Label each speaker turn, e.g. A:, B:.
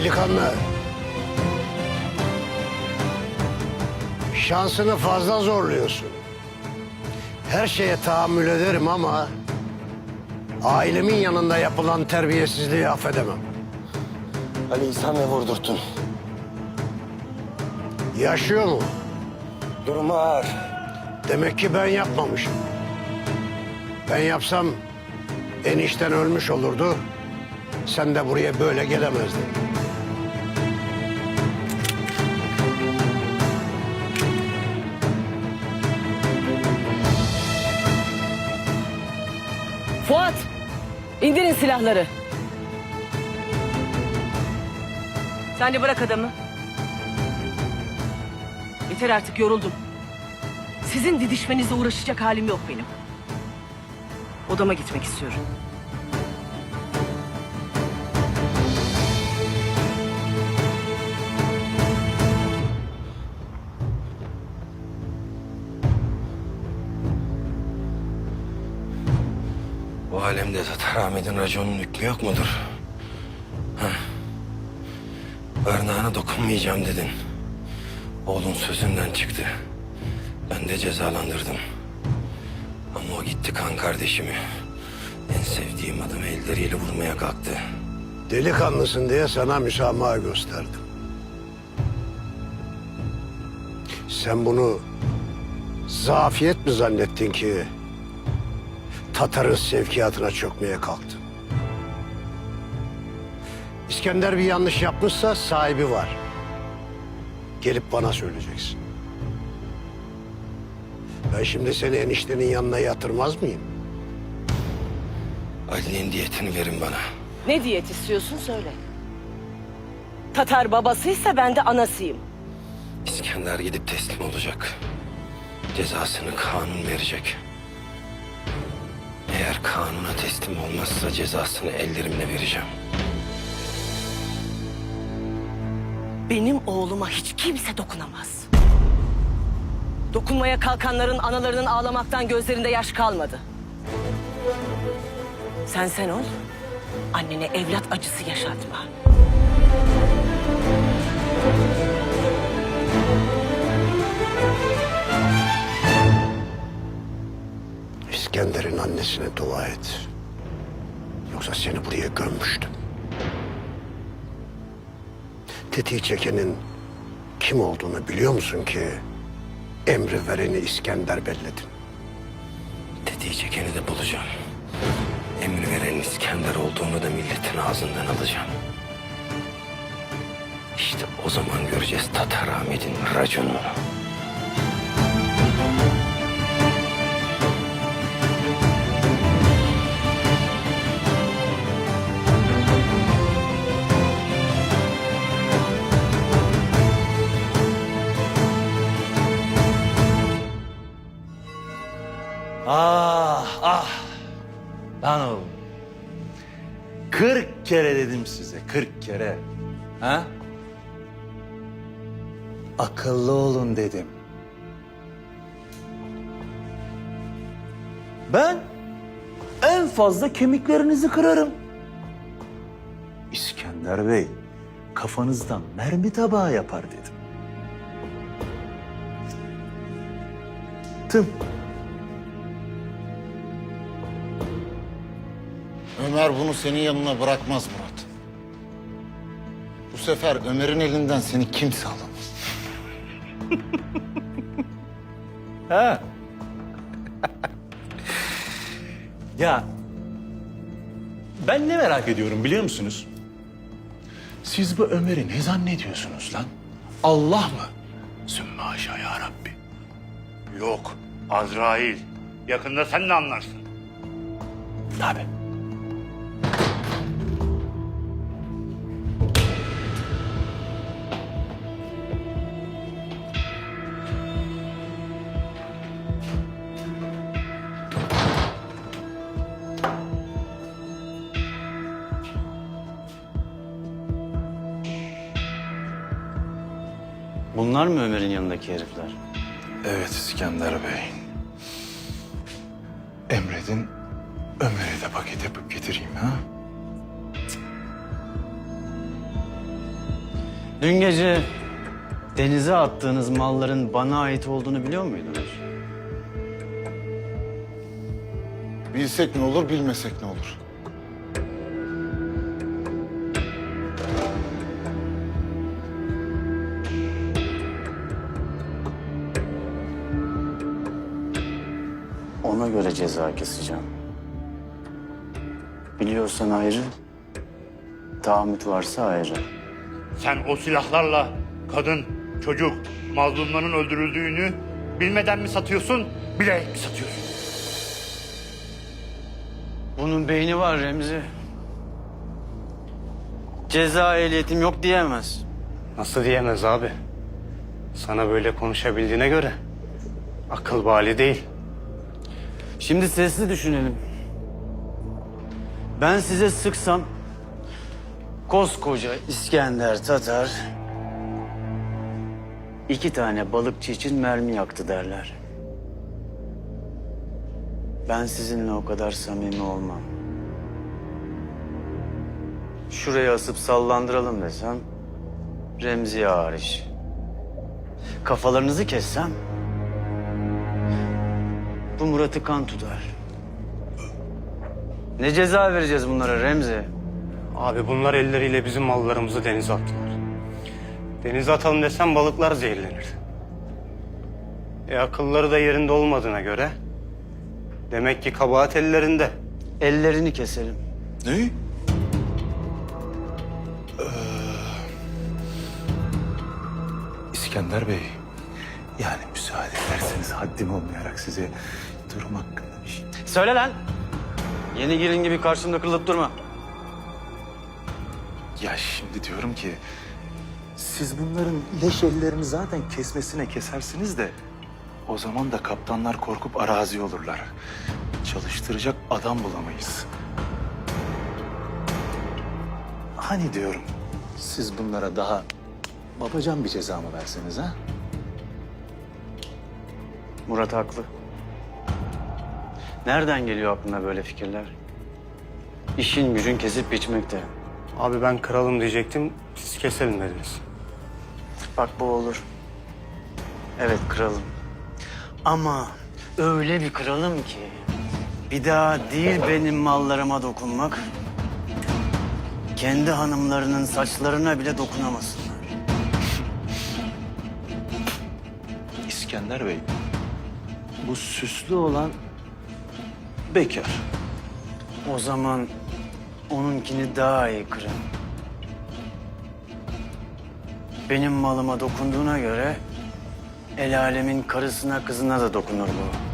A: Delikanlı. Şansını fazla zorluyorsun. Her şeye tahammül ederim ama... ...ailemin yanında yapılan terbiyesizliği affedemem.
B: Ali İhsan'la vurdurttun.
A: Yaşıyor mu?
B: Durumu ağır.
A: Demek ki ben yapmamışım. Ben yapsam enişten ölmüş olurdu. Sen de buraya böyle gelemezdin.
C: Silahları. Sen de bırak adamı. Yeter artık yoruldum. Sizin didişmenizle uğraşacak halim yok benim. Odama gitmek istiyorum.
B: Alemde Tatar Ahmet'in raconun hükmü yok mudur? Heh. Dokunmayacağım dedin. Oğlun sözünden çıktı. Ben de cezalandırdım. Ama o gitti kan kardeşimi. En sevdiğim adamı elleriyle vurmaya kalktı.
A: Delikanlısın diye sana müsamaha gösterdim. Sen bunu zafiyet mi zannettin ki Tatar'ın sevkiyatına çökmeye kalktın? İskender bir yanlış yapmışsa sahibi var. Gelip bana söyleyeceksin. Ben şimdi seni eniştenin yanına yatırmaz mıyım?
B: Ali'nin diyetini verin bana.
C: Ne diyet istiyorsun söyle. Tatar babasıysa ben de anasıyım.
B: İskender gidip teslim olacak. Cezasını kanun verecek. Eğer kanuna teslim olmazsa cezasını ellerimle vereceğim.
C: Benim oğluma hiç kimse dokunamaz. Dokunmaya kalkanların analarının ağlamaktan gözlerinde yaş kalmadı. Sen sen ol, annene evlat acısı yaşatma.
A: İskender'in annesine dua et. Yoksa seni buraya gömmüştüm. Tetiği çekenin kim olduğunu biliyor musun ki emri vereni İskender belledin.
B: Tetiği çekeni de bulacağım. Emir veren İskender olduğunu da milletin ağzından alacağım. İşte o zaman göreceğiz Tatar Ahmet'in raconunu.
D: Lan oğlum. Kırk kere dedim size, kırk kere. Ha? Akıllı olun dedim. Ben en fazla kemiklerinizi kırarım. İskender Bey, kafanızdan mermi tabağı yapar dedim. Tım.
E: Ömer bunu senin yanına bırakmaz Murat. Bu sefer Ömer'in elinden seni kimse alamaz.
D: Ha. ya ben ne merak ediyorum biliyor musunuz? Siz bu Ömer'i ne zannediyorsunuz lan? Allah mı? Sümme haşa ya Rabbi.
F: Yok, Azrail. Yakında sen de anlarsın.
D: Tabii.
G: Bunlar mı Ömer'in yanındaki herifler?
D: Evet İskender Bey. Emredin Ömer'e de paket yapıp getireyim ha?
G: Dün gece denize attığınız malların bana ait olduğunu biliyor muydunuz?
E: Bilsek ne olur, bilmesek ne olur?
G: Ona göre ceza keseceğim. Biliyorsan ayrı, tahammüt varsa ayrı.
F: Sen o silahlarla kadın, çocuk, mazlumların öldürüldüğünü bilmeden mi satıyorsun, bilerek mi satıyorsun?
G: Bunun beyni var Remzi. Ceza ehliyetim yok diyemez.
H: Nasıl diyemez abi? Sana böyle konuşabildiğine göre akıl bali değil.
G: Şimdi sesli düşünelim. Ben size sıksam koskoca İskender Tatar iki tane balıkçı için mermi yaktı derler. Ben sizinle o kadar samimi olmam. Şuraya asıp sallandıralım desem Remziye hariç. Kafalarınızı kessem bu Murat'ı kan tutar. Ne ceza vereceğiz bunlara Remzi?
H: Abi bunlar elleriyle bizim mallarımızı denize attılar. Denize atalım desem balıklar zehirlenir. E akılları da yerinde olmadığına göre demek ki kabahat ellerinde.
G: Ellerini keselim.
D: Ne? İskender Bey, yani müsaade ederseniz haddim olmayarak size durum hakkında bir şey...
G: Söyle lan. Yeni gelin gibi karşımda kırılıp durma.
D: Ya şimdi diyorum ki siz bunların leş ellerini zaten kesmesine kesersiniz de o zaman da kaptanlar korkup arazi olurlar. Çalıştıracak adam bulamayız. Hani diyorum siz bunlara daha babacan bir ceza mı verseniz ha?
G: Murat haklı. Nereden geliyor aklına böyle fikirler? İşin gücün kesip biçmekte.
H: Abi ben kralım diyecektim, siz keselim dediniz.
G: Bak bu olur. Evet kralım. Ama öyle bir kralım ki bir daha değil benim mallarıma dokunmak. Kendi hanımlarının saçlarına bile dokunamasınlar.
D: İskender Bey, bu süslü olan bekar.
G: O zaman onunkini daha iyi kırın. Benim malıma dokunduğuna göre el alemin karısına kızına da dokunur bu.